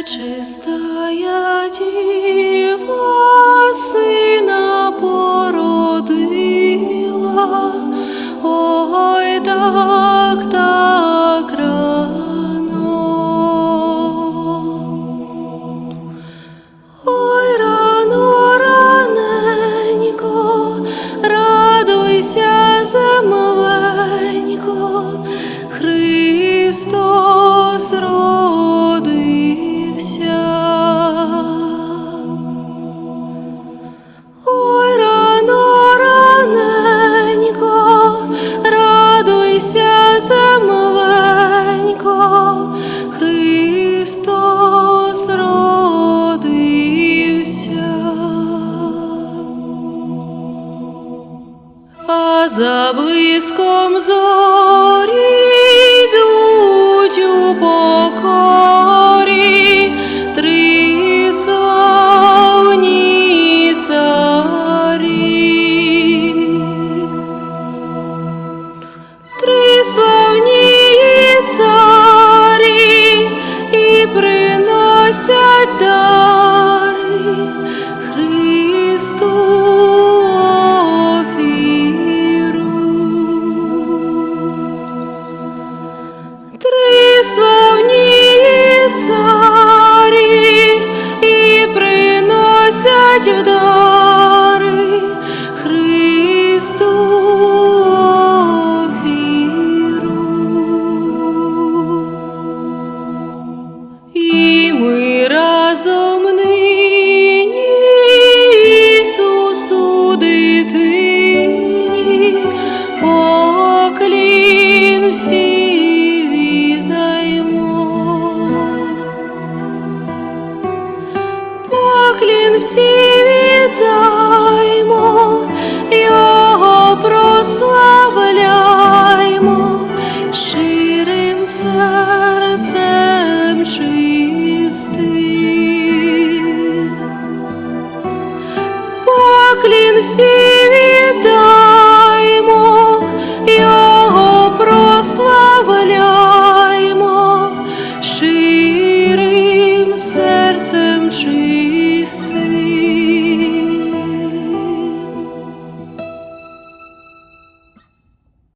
Пречистая діва сина породила, ой так так рано. Ой, рано раненько, радуйся земленько, Христос родився. За блиском зорі йдуть у покорі три славні царі. Три славні царі і приносять дари Христу поклін всі віддаймо. Поклін всі віддаймо, Його прославимо.